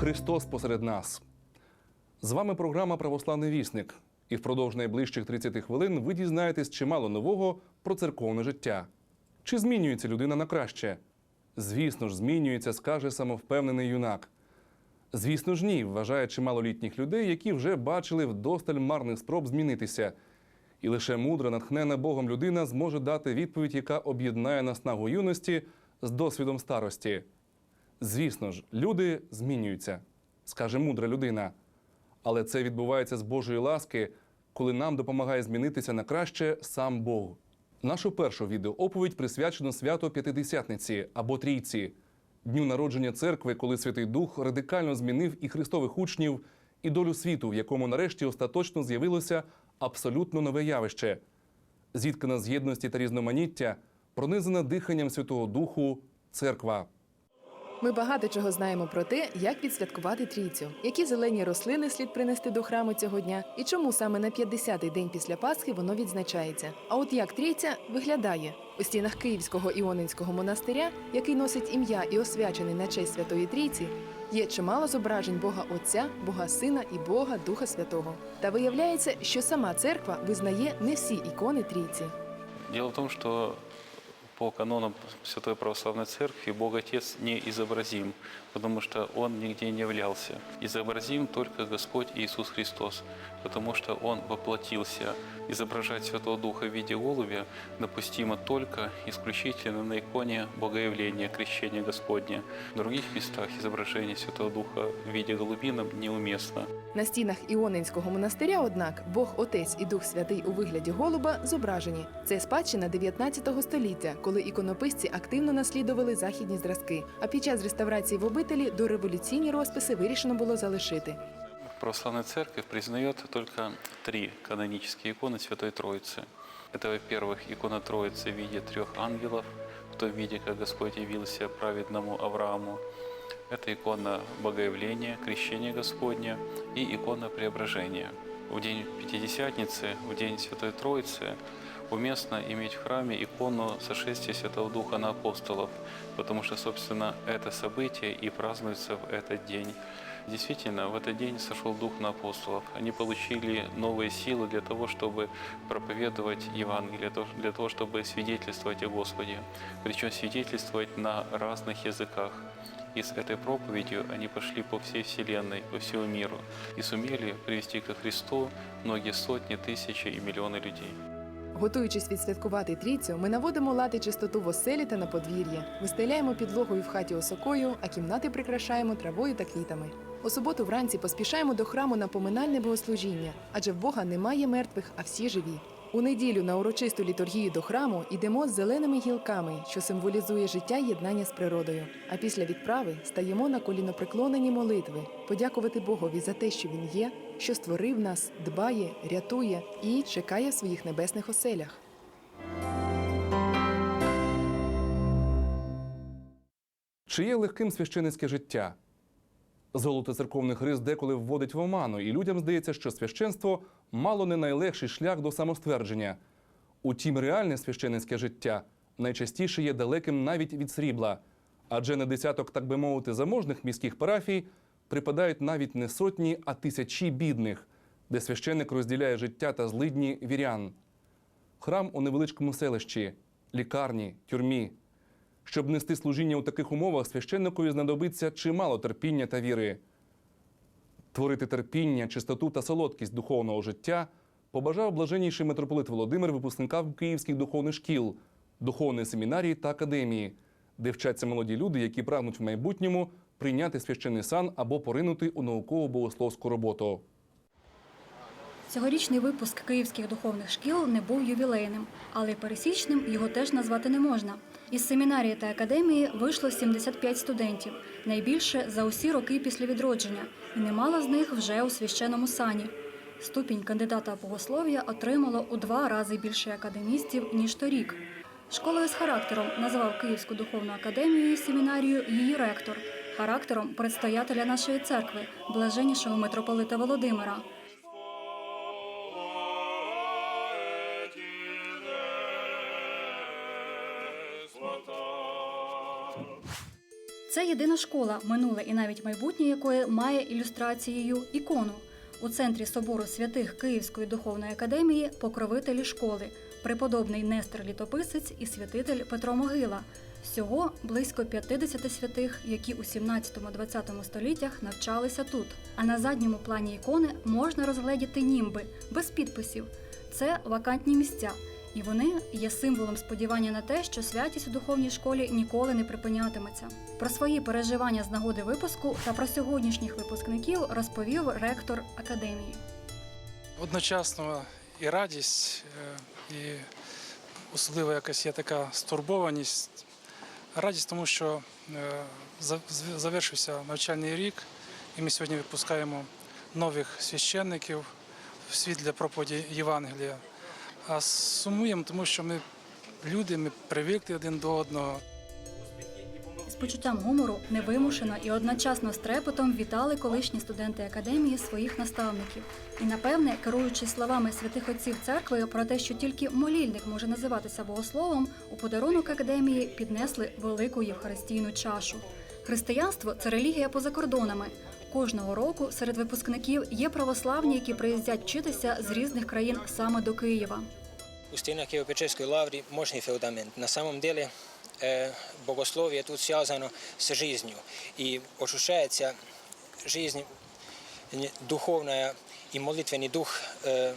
Христос посеред нас. З вами програма Православний вісник. І впродовж найближчих 30 хвилин ви дізнаєтесь чимало нового про церковне життя. Чи змінюється людина на краще? Звісно ж, змінюється, скаже самовпевнений юнак. Звісно ж, ні, вважає чимало літніх людей, які вже бачили вдосталь марних спроб змінитися. І лише мудра, натхнена Богом людина зможе дати відповідь, яка об'єднає наснагу юності з досвідом старості. Звісно ж, люди змінюються, скаже мудра людина. Але це відбувається з Божої ласки, коли нам допомагає змінитися на краще сам Бог. Нашу першу відеооповідь присвячено свято П'ятидесятниці або Трійці, дню народження церкви, коли Святий Дух радикально змінив і христових учнів, і долю світу, в якому нарешті остаточно з'явилося абсолютно нове явище, зіткана з єдності та різноманіття, пронизана диханням Святого Духу церква. Ми багато чого знаємо про те, як відсвяткувати трійцю, які зелені рослини слід принести до храму цього дня, і чому саме на 50-й день після Пасхи воно відзначається. А от як трійця виглядає у стінах Київського Іонинського монастиря, який носить ім'я і освячений на честь Святої Трійці, є чимало зображень Бога Отця, Бога Сина і Бога Духа Святого. Та виявляється, що сама церква визнає не всі ікони трійці. Дело в том, что по канонам Святой Православной Церкви Бог Отец не изобразим, потому что Он нигде не являлся. Изобразим только Господь Иисус Христос, потому что Он воплотился. Изображать Святого Духа в виде голубя допустимо только исключительно на иконе Богоявления, Крещения Господня. В других местах изображение Святого Духа в виде голубина неуместно. На стінах Іонинського монастиря, однак, Бог Отець і Дух Святий у вигляді голуба зображені. Це спадщина 19 століття, коли іконописці активно наслідували західні зразки. А під час реставрації в обителі дореволюційні розписи вирішено було залишити. Православная Церковь признает только три канонические иконы Святой Троицы. Это, во-первых, икона Троицы в виде трех ангелов, в том виде, как Господь явился праведному Аврааму. Это икона Богоявления, Крещения Господня и икона Преображения. В день Пятидесятницы, в день Святой Троицы, уместно иметь в храме икону сошествия Святого Духа на апостолов, потому что, собственно, это событие и празднуется в этот день. Действительно, в этот день сошел Дух на апостолов. Они получили новые силы для того, чтобы проповедовать Евангелие, для того, чтобы свидетельствовать о Господе. Причем свидетельствовать на разных языках. И с этой проповедью они пошли по всей Вселенной, по всему миру и сумели привести ко Христу многие сотни, тысячи и миллионы людей. Готуючись відсвяткувати трійцю, ми наводимо лад і чистоту в оселі та на подвір'ї, вистеляємо підлогою в хаті осокою, а кімнати прикрашаємо травою та квітами. У суботу вранці поспішаємо до храму на поминальне богослужіння, адже в Бога немає мертвих, а всі живі. У неділю на урочисту літургію до храму йдемо з зеленими гілками, що символізує життя єднання з природою. А після відправи стаємо на колінопреклонені молитви, подякувати Богові за те, що він є, що створив нас, дбає, рятує і чекає в своїх небесних оселях. Чи є легким священицьке життя? Золото церковних рис деколи вводить в оману, і людям здається, що священство мало не найлегший шлях до самоствердження. Утім, реальне священицьке життя найчастіше є далеким навіть від срібла, адже на десяток, так би мовити, заможних міських парафій припадають навіть не сотні, а тисячі бідних, де священик розділяє життя та злидні вірян. Храм у невеличкому селищі, лікарні, тюрмі. Щоб нести служіння у таких умовах, священникові знадобиться чимало терпіння та віри. Творити терпіння, чистоту та солодкість духовного життя побажав блаженніший митрополит Володимир випускникам київських духовних шкіл, духовної семінарії та академії, де вчаться молоді люди, які прагнуть в майбутньому прийняти священний сан або поринути у науково-богословську роботу. Цьогорічний випуск київських духовних шкіл не був ювілейним, але пересічним його теж назвати не можна. Із семінарії та академії вийшло 75 студентів, найбільше за усі роки після відродження, і немало з них вже у священному сані. Ступінь кандидата богослов'я отримало у два рази більше академістів, ніж торік. Школою з характером назвав Київську духовну академію і семінарію її ректор, характером предстоятеля нашої церкви, блаженнішого митрополита Володимира. Єдина школа, минуле і навіть майбутнє якої має ілюстрацією ікону. У центрі собору святих Київської духовної академії покровителі школи, преподобний Нестор Літописець і святитель Петро Могила. Всього близько 50 святих, які у 17-20 століттях навчалися тут. А на задньому плані ікони можна розгледіти німби без підписів. Це вакантні місця, і вони є символом сподівання на те, що святість у духовній школі ніколи не припинятиметься. Про свої переживання з нагоди випуску та про сьогоднішніх випускників розповів ректор академії. Одночасно і радість, е, і особливо якась є така стурбованість. Радість, тому що е, завершився навчальний рік, і ми сьогодні випускаємо нових священників в світлі проповіді Євангелія. А сумуємо, тому що ми люди, ми привикли один до одного. З почуттям гумору невимушено і одночасно з трепетом вітали колишні студенти академії своїх наставників. І напевне, керуючись словами святих отців церкви про те, що тільки молільник може називатися богословом, у подарунок академії піднесли велику євхаристійну чашу. Християнство це релігія поза кордонами. Кожного року серед випускників є православні, які приїздять вчитися з різних країн саме до Києва. У стінах Києво-Печерської лаври мощний фундамент. На самом деле э, богословие тут связано с жизнью. И ощущается жизнь не- духовная и молитвенный дух, э,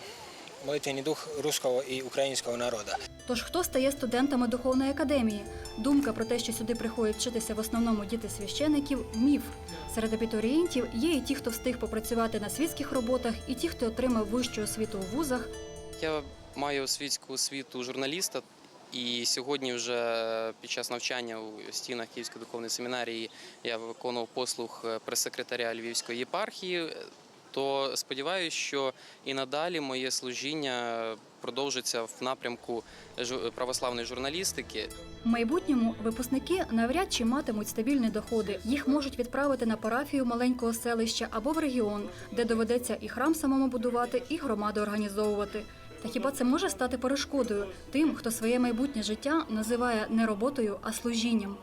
молитвенный дух русского и украинского народа. Тож хто стає студентами духовної академії? Думка про те, що сюди приходять вчитися в основному діти священиків міф. Серед абітурієнтів є і ті, хто встиг попрацювати на світських роботах, і ті, хто отримав вищу освіту у вузах. Я маю світську освіту журналіста, і сьогодні вже під час навчання у стінах Київської духовної семінарії я виконував послуг прес-секретаря Львівської єпархії. То сподіваюся, що і надалі моє служіння продовжиться в напрямку православної журналістики. В майбутньому випускники навряд чи матимуть стабільні доходи. Їх можуть відправити на парафію маленького селища або в регіон, де доведеться і храм самому будувати, і громади організовувати. Та хіба це може стати перешкодою тим, хто своє майбутнє життя називає не роботою, а служінням?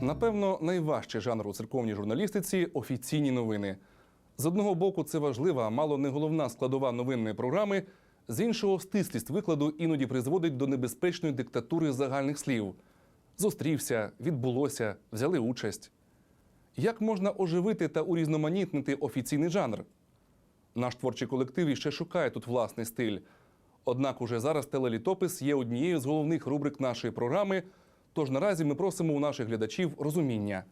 Напевно, найважчий жанр у церковній журналістиці офіційні новини. З одного боку, це важлива, а мало не головна складова новинної програми. З іншого, стислість викладу іноді призводить до небезпечної диктатури загальних слів. Зустрівся, відбулося, взяли участь. Як можна оживити та урізноманітнити офіційний жанр? Наш творчий колектив іще шукає тут власний стиль. Однак уже зараз телелітопис є однією з головних рубрик нашої програми. Тож наразі ми просимо у наших глядачів розуміння.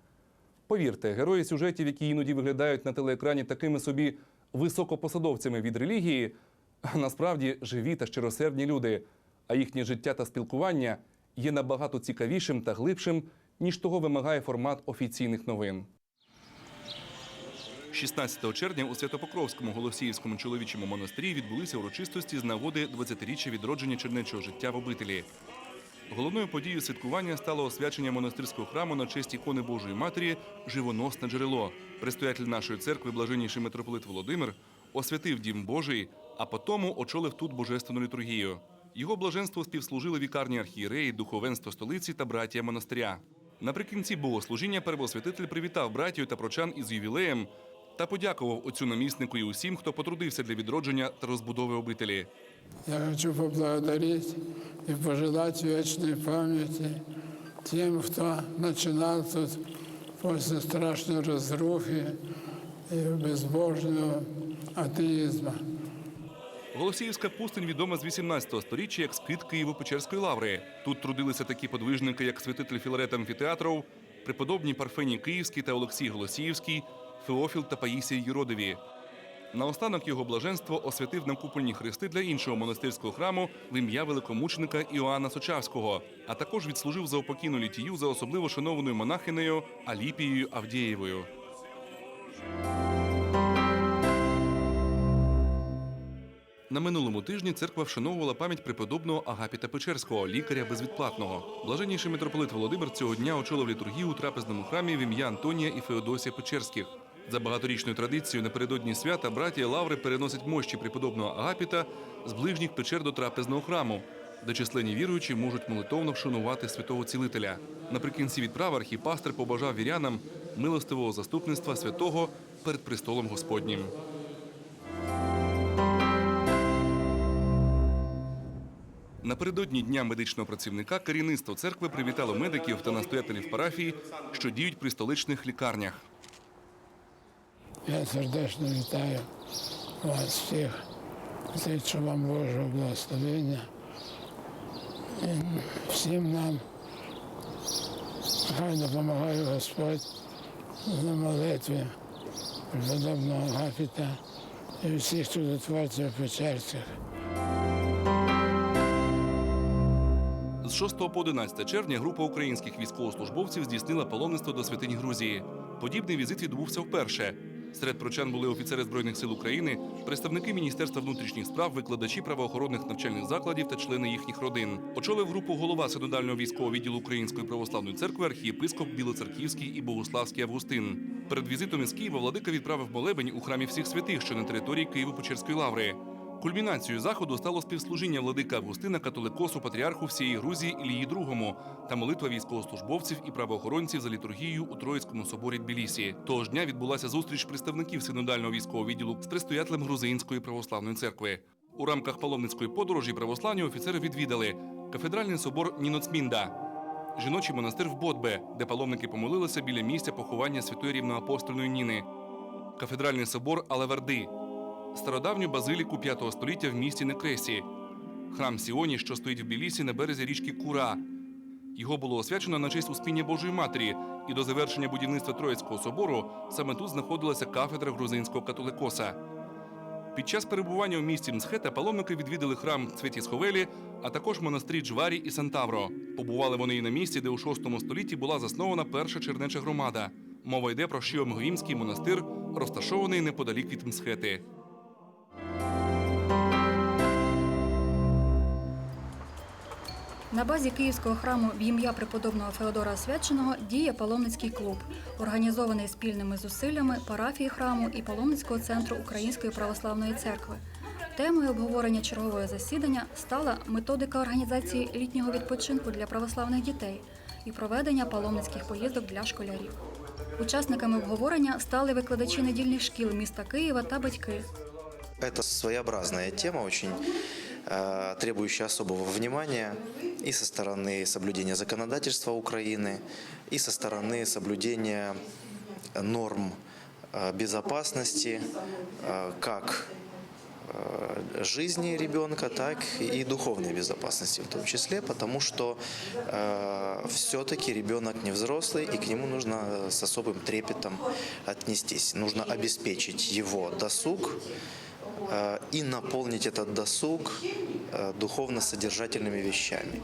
Повірте, герої сюжетів, які іноді виглядають на телеекрані такими собі високопосадовцями від релігії, насправді живі та щиросердні люди, а їхнє життя та спілкування є набагато цікавішим та глибшим, ніж того вимагає формат офіційних новин. 16 червня у Святопокровському Голосіївському чоловічому монастирі відбулися урочистості з нагоди 20-річчя відродження чернечого життя в обителі. Головною подією святкування стало освячення монастирського храму на честь ікони Божої Матері Живоносне джерело. Предстоятель нашої церкви, блаженніший митрополит Володимир, освятив дім Божий, а потому очолив тут божественну літургію. Його блаженство співслужили вікарні архієреї, духовенство столиці та братія монастиря. Наприкінці богослужіння первосвятитель привітав братію та прочан із ювілеєм та подякував отцю наміснику і усім, хто потрудився для відродження та розбудови обителі. Я хочу поблагодарить и пожелать вечной памяти тем, кто начинал тут после страшной разрухи и безбожного атеизма. Голосіївська пустинь відома з 18 століття як скит Києво-Печерської лаври. Тут трудилися такі подвижники, як святитель Філарет амфітеатров, преподобні Парфеній Київський та Олексій Голосіївський, Феофіл та Паїсій Єродові. Наостанок його блаженство освятив навкупольні хрести для іншого монастирського храму в ім'я великомученика Іоанна Сочавського, а також відслужив за опокійну літію за особливо шанованою монахинею Аліпією Авдієвою. На минулому тижні церква вшановувала пам'ять преподобного Агапіта Печерського, лікаря безвідплатного. Блаженніший митрополит Володимир цього дня очолив літургію у трапезному храмі в ім'я Антонія і Феодосія Печерських. За багаторічною традицією напередодні свята братія Лаври переносить мощі преподобного Агапіта з ближніх печер до трапезного храму. де численні віруючі можуть молитовно вшанувати святого цілителя. Наприкінці відправи архіпастер побажав вірянам милостивого заступництва святого перед престолом Господнім. Напередодні дня медичного працівника керівництво церкви привітало медиків та настоятелів парафії, що діють при столичних лікарнях. Я сердечно вітаю вас всіх. Зичу вам Божого благословення. І всім нам хай допомагає Господь на молитві преподобного Агапіта і всіх чудотворців Печерських. 6 по 11 червня група українських військовослужбовців здійснила паломництво до святинь Грузії. Подібний візит відбувся вперше. Серед прочан були офіцери збройних сил України, представники Міністерства внутрішніх справ, викладачі правоохоронних навчальних закладів та члени їхніх родин. Очолив групу голова синодального військового відділу Української православної церкви архієпископ Білоцерківський і Богуславський Августин. Перед візитом із Києва владика відправив молебень у храмі всіх святих, що на території Києво-Печерської лаври. Кульмінацією заходу стало співслужіння владика Августина католикосу патріарху всієї Грузії Ілії II та молитва військовослужбовців і правоохоронців за літургією у Троїцькому соборі Тбілісі. Того ж дня відбулася зустріч представників синодального військового відділу з предстоятелем Грузинської православної церкви. У рамках паломницької подорожі православні офіцери відвідали кафедральний собор Ніноцмінда, жіночий монастир в Бодбе, де паломники помолилися біля місця поховання святої рівноапостольної Ніни, кафедральний собор Алеверди, стародавню базиліку 5 століття в місті Некресі, храм Сіоні, що стоїть в Білісі на березі річки Кура. Його було освячено на честь Успіння Божої Матері, і до завершення будівництва Троїцького собору саме тут знаходилася кафедра грузинського католикоса. Під час перебування у місті Мсхета паломники відвідали храм Цвіті Сховелі, а також монастирі Джварі і Сантавро. Побували вони і на місці, де у VI столітті була заснована перша чернеча громада. Мова йде про Шіомгоїмський монастир, розташований неподалік від Мсхети. На базі Київського храму в ім'я преподобного Феодора Освяченого діє паломницький клуб, організований спільними зусиллями парафії храму і паломницького центру Української православної церкви. Темою обговорення чергового засідання стала методика організації літнього відпочинку для православних дітей і проведення паломницьких поїздок для школярів. Учасниками обговорення стали викладачі недільних шкіл міста Києва та батьки. Это своеобразная тема, очень э, требующая особого внимания и со стороны соблюдения законодательства Украины, и со стороны соблюдения норм э, безопасности э, как жизни ребенка, так и духовной безопасности в том числе, потому что э, все-таки ребенок не взрослый, и к нему нужно с особым трепетом отнестись. Нужно обеспечить его досуг, и наполнить этот досуг э, духовно-содержательными вещами.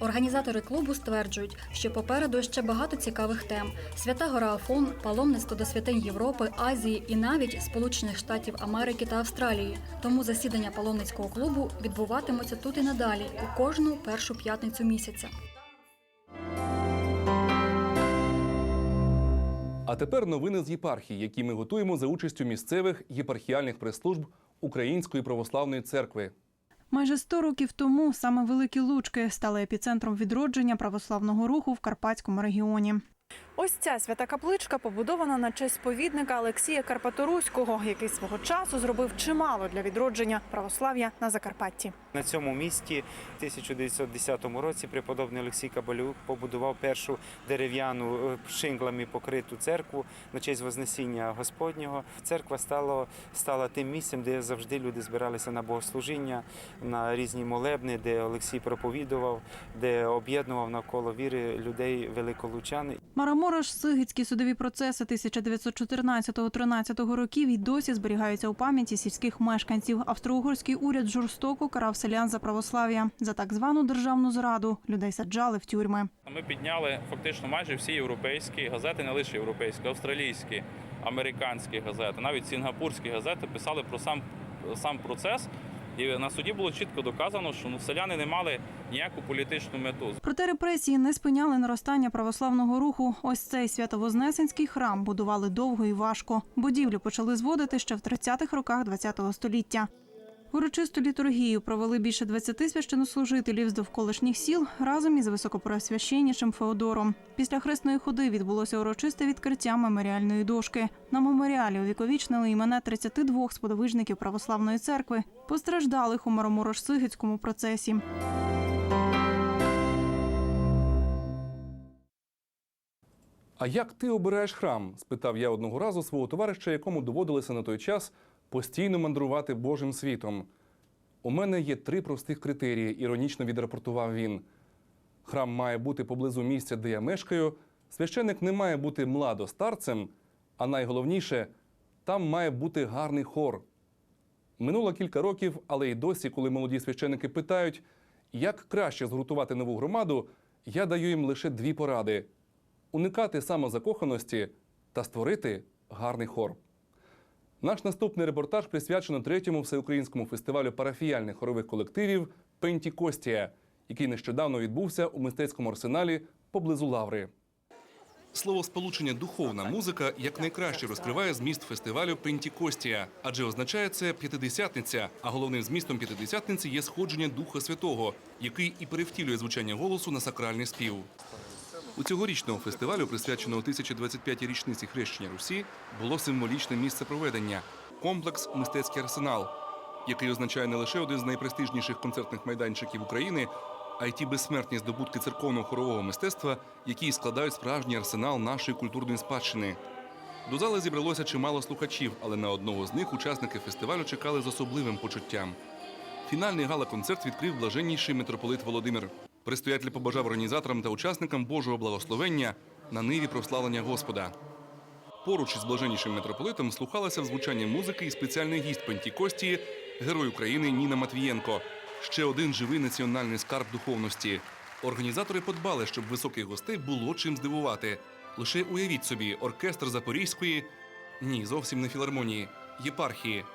Організатори клубу стверджують, що попереду ще багато цікавих тем: свята гора Афон, паломництво до святинь Європи, Азії і навіть Сполучених Штатів Америки та Австралії. Тому засідання паломницького клубу відбуватимуться тут і надалі у кожну першу п'ятницю місяця. А тепер новини з єпархії, які ми готуємо за участю місцевих єпархіальних прес-служб Української православної церкви. Майже 100 років тому саме Великі Лучки стали епіцентром відродження православного руху в Карпатському регіоні. Ось ця свята капличка побудована на честь сповідника Олексія Карпаторуського, який свого часу зробив чимало для відродження православ'я на Закарпатті. На цьому місці в 1910 році преподобний Олексій Кабалюк побудував першу дерев'яну е, шинглами покриту церкву на честь Вознесіння Господнього. Церква стала, стала тим місцем, де завжди люди збиралися на богослужіння, на різні молебни, де Олексій проповідував, де об'єднував навколо віри людей великолучан. Мараморош, Сигицькі судові процеси 1914-13 років і досі зберігаються у пам'яті сільських мешканців. Австро-угорський уряд жорстоко карав селян за православ'я. За так звану державну зраду людей саджали в тюрми. Ми підняли фактично майже всі європейські газети, не лише європейські, австралійські, американські газети, навіть сінгапурські газети писали про сам, сам процес. І на суді було чітко доказано, що ну, селяни не мали ніяку політичну мету. Проте репресії не спиняли наростання православного руху. Ось цей святовознесенський храм будували довго і важко. Будівлю почали зводити ще в 30-х роках ХХ століття. Урочисту літургію провели більше 20 священнослужителів з довколишніх сіл разом із високопреосвященнішим Феодором. Після хресної ходи відбулося урочисте відкриття меморіальної дошки. На меморіалі увіковічнили імена 32 сподвижників православної церкви, постраждалих у Мароморош-Сигицькому процесі. А як ти обираєш храм? спитав я одного разу свого товариша, якому доводилося на той час постійно мандрувати Божим світом. У мене є три простих критерії, іронічно відрапортував він. Храм має бути поблизу місця, де я мешкаю. Священик не має бути младостарцем, а найголовніше, там має бути гарний хор. Минуло кілька років, але й досі, коли молоді священики питають, як краще згуртувати нову громаду, я даю їм лише дві поради: уникати самозакоханості та створити гарний хор. Наш наступний репортаж присвячено третьому всеукраїнському фестивалю парафіяльних хорових колективів Пентікостія, який нещодавно відбувся у мистецькому арсеналі поблизу Лаври. Слово сполучення духовна музика якнайкраще розкриває зміст фестивалю Пентікостія, адже означає це п'ятидесятниця. А головним змістом п'ятидесятниці є сходження Духа Святого, який і перевтілює звучання голосу на сакральний спів. У цьогорічного фестивалю, присвяченого 1025-й річниці хрещення Русі, було символічне місце проведення комплекс Мистецький арсенал, який означає не лише один з найпрестижніших концертних майданчиків України, а й ті безсмертні здобутки церковного хорового мистецтва, які складають справжній арсенал нашої культурної спадщини. До зали зібралося чимало слухачів, але на одного з них учасники фестивалю чекали з особливим почуттям. Фінальний гала-концерт відкрив блаженніший митрополит Володимир. Предстоятель побажав організаторам та учасникам Божого благословення на ниві прославлення Господа. Поруч із блаженнішим митрополитом слухалася в звучанні музики і спеціальний гість Пентікостії, герой України Ніна Матвієнко. Ще один живий національний скарб духовності. Організатори подбали, щоб високих гостей було чим здивувати. Лише уявіть собі, оркестр Запорізької ні, зовсім не філармонії, єпархії.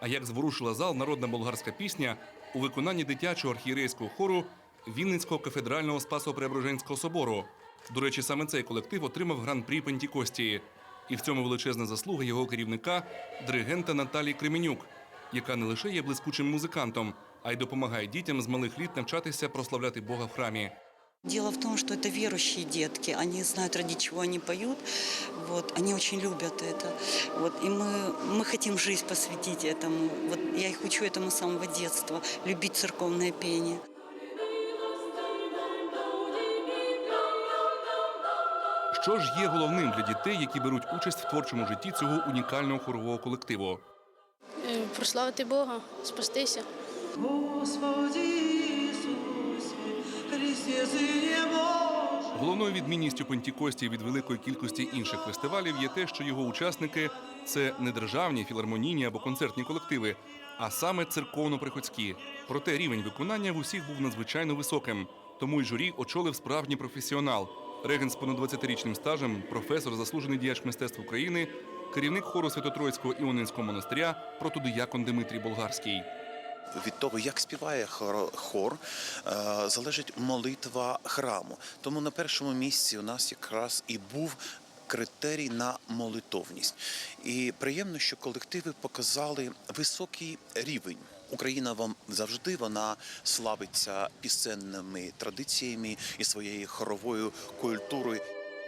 А як зворушила зал народна болгарська пісня у виконанні дитячого архієрейського хору Вінницького кафедрального Спасо-Преображенського собору. До речі, саме цей колектив отримав гран-прі Пентікостії. І в цьому величезна заслуга його керівника, диригента Наталії Кременюк, яка не лише є блискучим музикантом, а й допомагає дітям з малих літ навчатися прославляти Бога в храмі. Дело в том, что это верующие детки, они знают, ради чего они поют, вот, они очень любят это, вот, и мы, мы хотим жизнь посвятить этому, вот, я их учу этому с самого детства, любить церковное пение. Що ж є головним для дітей, які беруть участь в творчому житті цього унікального хорового колективу? Е, Прославити Бога, спастися. Головною відмінністю Пентікості від великої кількості інших фестивалів є те, що його учасники це не державні, філармонійні або концертні колективи, а саме церковно-приходські. Проте рівень виконання в усіх був надзвичайно високим. Тому й журі очолив справжній професіонал. Регент з понад 20-річним стажем, професор, заслужений діяч мистецтв України, керівник хору Святотроїцького іонинського монастиря, протодиякон Дмитрій Болгарський. Від того, як співає хор, хор е, залежить молитва храму. Тому на першому місці у нас якраз і був критерій на молитовність. І приємно, що колективи показали високий рівень. Україна вам завжди вона славиться пісенними традиціями і своєю хоровою культурою.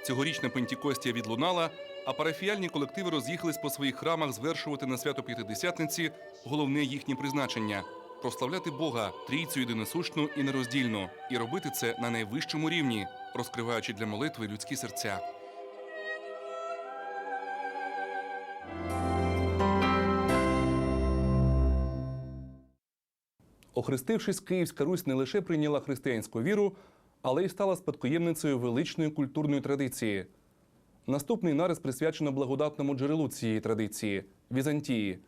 Цьогорічна Пентікостія відлунала, а парафіяльні колективи роз'їхались по своїх храмах звершувати на свято П'ятидесятниці головне їхнє призначення прославляти Бога, трійцю єдиносущну і нероздільну, і робити це на найвищому рівні, розкриваючи для молитви людські серця. Охрестившись, Київська Русь не лише прийняла християнську віру, але й стала спадкоємницею величної культурної традиції. Наступний нарис присвячено благодатному джерелу цієї традиції Візантії,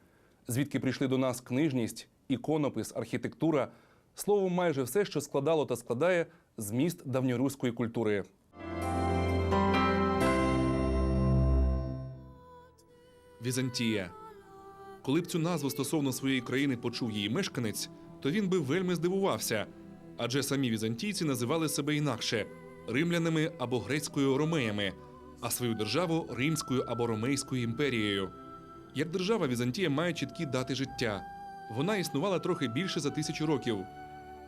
звідки прийшли до нас книжність, іконопис, архітектура, словом, майже все, що складало та складає зміст давньоруської культури. Візантія. Коли б цю назву стосовно своєї країни почув її мешканець, то він би вельми здивувався. Адже самі візантійці називали себе інакше римлянами або грецькою ромеями, а свою державу римською або ромейською імперією. Як держава Візантія має чіткі дати життя. Вона існувала трохи більше за тисячу років.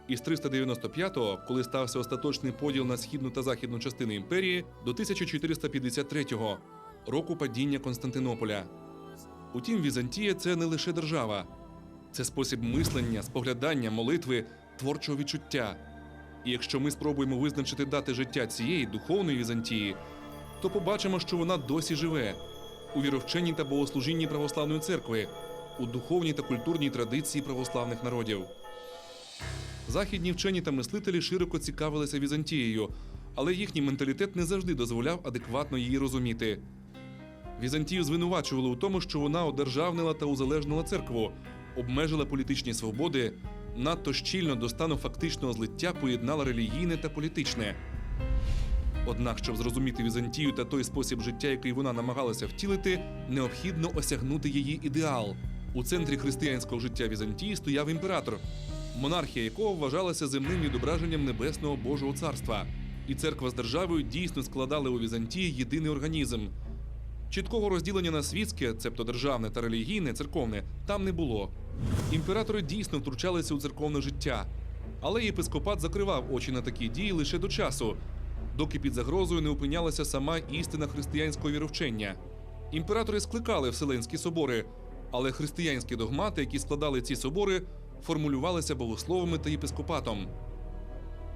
Із 395-го, коли стався остаточний поділ на східну та західну частини імперії, до 1453-го, року падіння Константинополя. Утім, Візантія це не лише держава, це спосіб мислення, споглядання, молитви, творчого відчуття. І якщо ми спробуємо визначити дати життя цієї духовної Візантії, то побачимо, що вона досі живе у віровченні та богослужінні православної церкви, у духовній та культурній традиції православних народів. Західні вчені та мислителі широко цікавилися Візантією, але їхній менталітет не завжди дозволяв адекватно її розуміти. Візантію звинувачували у тому, що вона одержавнила та узалежнила церкву, обмежила політичні свободи, надто щільно до стану фактичного злиття поєднала релігійне та політичне. Однак, щоб зрозуміти Візантію та той спосіб життя, який вона намагалася втілити, необхідно осягнути її ідеал. У центрі християнського життя Візантії стояв імператор, монархія якого вважалася земним відображенням небесного Божого царства. І церква з державою дійсно складали у Візантії єдиний організм. Чіткого розділення на світське, цебто державне та релігійне, церковне, там не було. Імператори дійсно втручалися у церковне життя, але єпископат закривав очі на такі дії лише до часу, доки під загрозою не опинялася сама істина християнського віровчення. Імператори скликали Вселенські собори, але християнські догмати, які складали ці собори, формулювалися богословами та єпископатом.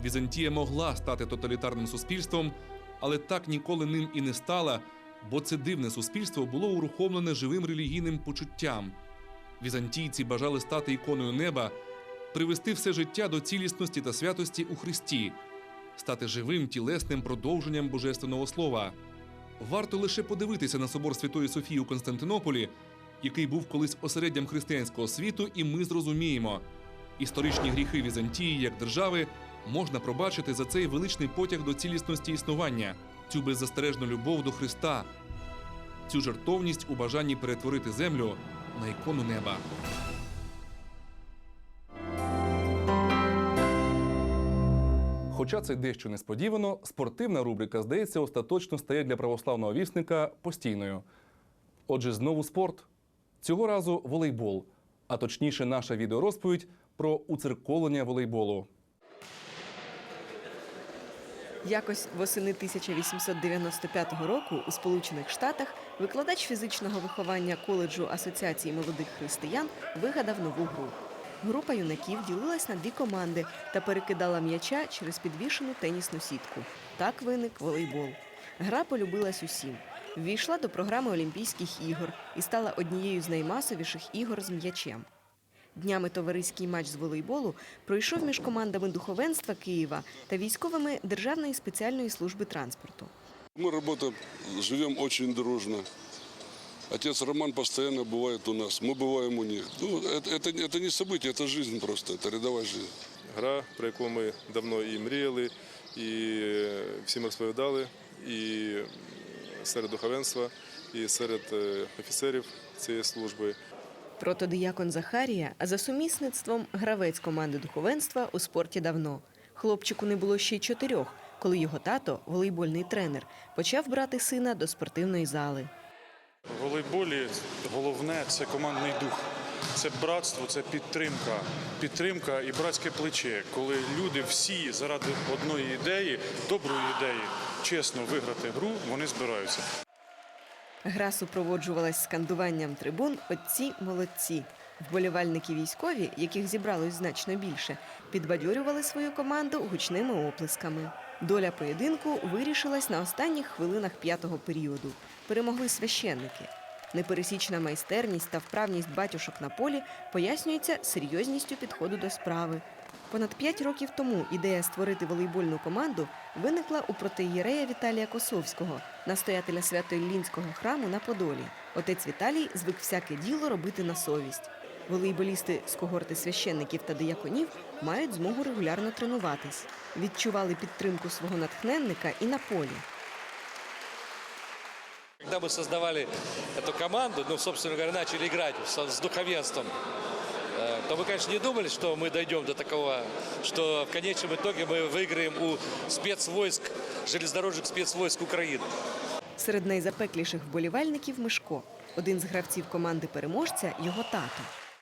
Візантія могла стати тоталітарним суспільством, але так ніколи ним і не стала, бо це дивне суспільство було урухомлене живим релігійним почуттям. Візантійці бажали стати іконою неба, привести все життя до цілісності та святості у Христі, стати живим тілесним продовженням божественного слова. Варто лише подивитися на собор Святої Софії у Константинополі, який був колись осереддям християнського світу, і ми зрозуміємо, історичні гріхи Візантії як держави можна пробачити за цей величний потяг до цілісності існування, цю беззастережну любов до Христа, цю жертовність у бажанні перетворити землю на ікону неба. Хоча це дещо несподівано, спортивна рубрика, здається, остаточно стає для православного вісника постійною. Отже, знову спорт. Цього разу волейбол, а точніше, наша відеорозповідь про уцерковлення волейболу. Якось восени 1895 року у Сполучених Штатах викладач фізичного виховання коледжу Асоціації молодих християн вигадав нову гру. Група юнаків ділилась на дві команди та перекидала м'яча через підвішену тенісну сітку. Так виник волейбол. Гра полюбилась усім. Ввійшла до програми Олімпійських ігор і стала однією з наймасовіших ігор з м'ячем. Днями товариський матч з волейболу пройшов між командами духовенства Києва та військовими Державної спеціальної служби транспорту. Мы работаем, живем очень дружно. Отец Роман постоянно бывает у нас, мы бываем у них. Ну, это, это, это не событие, это жизнь просто, это рядовая жизнь. Гра, про яку ми давно і мріяли, і е, всім розповідали, і серед духовенства, і серед е, офіцерів цієї служби. Протодиякон Захарія, а за сумісництвом гравець команди духовенства у спорті давно. Хлопчику не було ще й чотирьох, коли його тато, волейбольний тренер, почав брати сина до спортивної зали. В волейболі головне це командний дух. Це братство, це підтримка. Підтримка і братське плече, коли люди всі заради одної ідеї, доброї ідеї, чесно виграти гру, вони збираються. Гра супроводжувалась скандуванням трибун Отці молодці. Вболівальники військові, яких зібралось значно більше, підбадьорювали свою команду гучними оплесками. Доля поєдинку вирішилась на останніх хвилинах п'ятого періоду. Перемогли священники. Непересічна майстерність та вправність батюшок на полі пояснюється серйозністю підходу до справи. Понад п'ять років тому ідея створити волейбольну команду виникла у протиєрея Віталія Косовського, настоятеля Свято-Іллінського храму на Подолі. Отець Віталій звик всяке діло робити на совість. Волейболісти з когорти священників та дияконів мають змогу регулярно тренуватись. Відчували підтримку свого натхненника і на полі. Когда мы создавали эту команду, ну, собственно говоря, начали играть со- с духовенством, э, то мы, конечно, не думали, что мы дойдем до такого, что в конечном итоге мы выиграем у спецвойск, железнодорожных спецвойск Украины. Серед найзапекліших вболівальників Мишко. Один з гравців команди переможця його тато.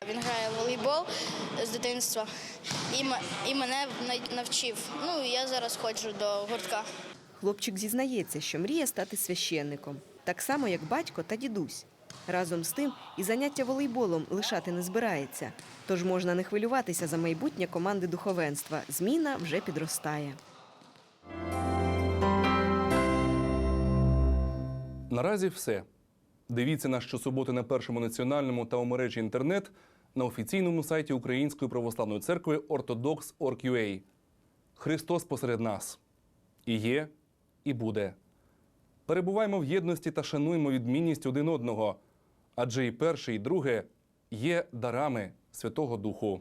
Він грає в волейбол з дитинства і, м- і мене на- навчив. Ну, я зараз ходжу до гуртка. Хлопчик зізнається, що мріє стати священником, так само як батько та дідусь. Разом з тим і заняття волейболом лишати не збирається. Тож можна не хвилюватися за майбутнє команди духовенства. Зміна вже підростає. Наразі все. Дивіться нас щосуботи на першому національному та у мережі інтернет на офіційному сайті Української православної церкви Orthodox.org.ua. Христос посеред нас. І є, і буде. Перебуваємо в єдності та шануємо відмінність один одного. Адже і перше, і друге є дарами Святого Духу.